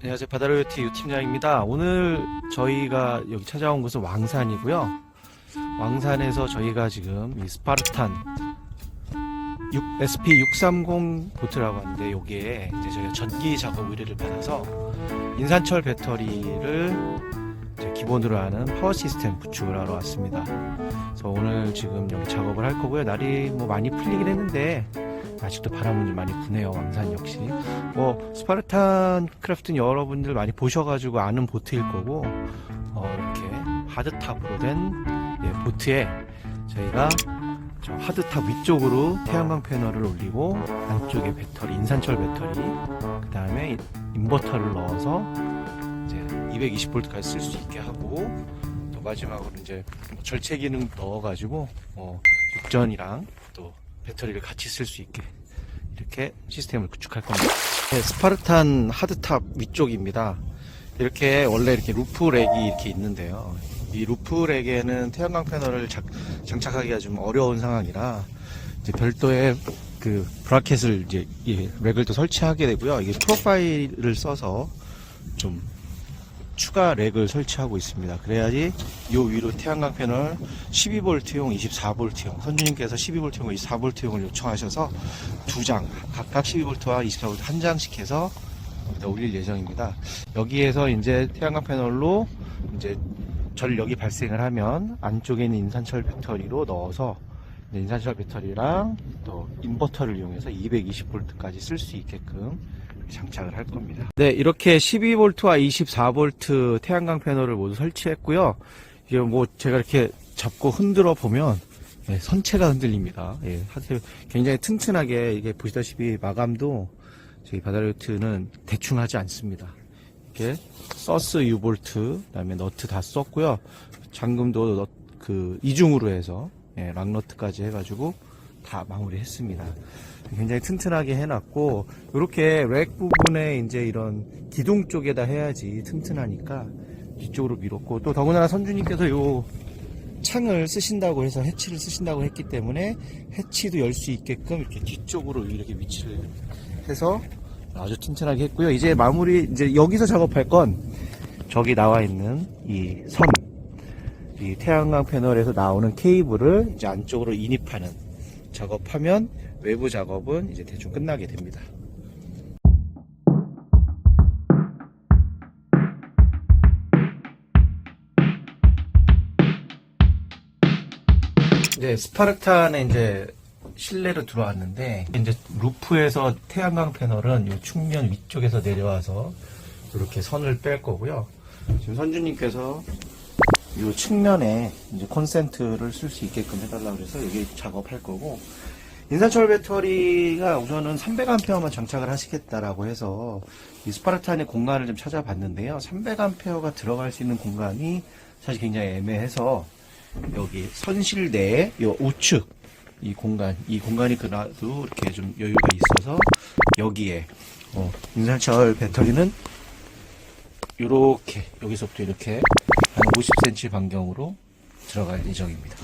안녕하세요. 바다로요티 유팀장입니다. 오늘 저희가 여기 찾아온 곳은 왕산이고요. 왕산에서 저희가 지금 이 스파르탄 6, SP630 보트라고 하는데 여기에 이제 저희가 전기 작업 의뢰를 받아서 인산철 배터리를 기본으로 하는 파워 시스템 구축을 하러 왔습니다. 그래서 오늘 지금 여기 작업을 할 거고요. 날이 뭐 많이 풀리긴 했는데 아직도 바람은 좀 많이 부네요. 왕산 역시. 뭐 스파르탄 크래프트는 여러분들 많이 보셔가지고 아는 보트일 거고 어, 이렇게 하드탑으로 된 예, 보트에 저희가 저 하드탑 위쪽으로 태양광 패널을 올리고 안쪽에 배터리 인산철 배터리 그 다음에 인버터를 넣어서 이제 220V까지 쓸 수 있게 하고 또 마지막으로 이제 뭐 절체 기능 넣어가지고 어, 육전이랑 또 배터리를 같이 쓸 수 있게 이렇게 시스템을 구축할 겁니다. 네, 스파르탄 하드탑 위쪽입니다. 이렇게 원래 이렇게 루프 렉이 이렇게 있는데요. 이 루프 렉에는 태양광 패널을 작- 장착하기가 좀 어려운 상황이라 별도의 그 브라켓을 이제 이 렉을 또 설치하게 되고요. 이게 프로파일을 써서 좀 추가 렉을 설치하고 있습니다. 그래야지 요 위로 태양광 패널 12V용, 24V용, 선주님께서 12V용, 24V용을 요청하셔서 두 장, 각각 12V와 24V 한 장씩 해서 올릴 예정입니다. 여기에서 이제 태양광 패널로 이제 전력이 발생을 하면 안쪽에 있는 인산철 배터리로 넣어서 인산철 배터리랑 또 인버터를 이용해서 220V까지 쓸 수 있게끔 장착을 할 겁니다. 네, 이렇게 12V와 24V 태양광 패널을 모두 설치했고요. 이게 뭐 제가 이렇게 잡고 흔들어 보면 예, 선체가 흔들립니다. 예, 사실 굉장히 튼튼하게 이게 보시다시피 마감도 저희 바다르트는 대충 하지 않습니다. 이렇게 서스 유볼트 그다음에 너트 다 썼고요. 잠금도 너- 그 이중으로 해서 예, 락너트까지 해가지고 다 마무리했습니다. 굉장히 튼튼하게 해놨고 이렇게 렉 부분에 이제 이런 기둥 쪽에다 해야지 튼튼하니까 뒤쪽으로 밀었고 또 더군다나 선주님께서 요 창을 쓰신다고 해서 해치를 쓰신다고 했기 때문에 해치도 열 수 있게끔 이렇게 뒤쪽으로 이렇게 위치를 해서 아주 튼튼하게 했고요. 이제 마무리 이제 여기서 작업할 건 저기 나와 있는 이 선, 이 태양광 패널에서 나오는 케이블을 이제 안쪽으로 인입하는 작업하면 외부 작업은 이제 대충 끝나게 됩니다. 이제 스파르탄에 이제 실내로 들어왔는데 이제 루프에서 태양광 패널은 이 측면 위쪽에서 내려와서 이렇게 선을 뺄 거고요. 지금 선주님께서 이 측면에 이제 콘센트를 쓸 수 있게끔 해달라고 그래서 여기 작업할 거고 인산철 배터리가 우선은 300A만 장착을 하시겠다라고 해서 이 스파르탄의 공간을 좀 찾아봤는데요. 300A가 들어갈 수 있는 공간이 사실 굉장히 애매해서 여기 선실 내에 이 우측 이 공간 이 공간이 그나도 이렇게 좀 여유가 있어서 여기에 어, 인산철 배터리는 이렇게 여기서부터 이렇게 한 50cm 반경으로 들어갈 예정입니다.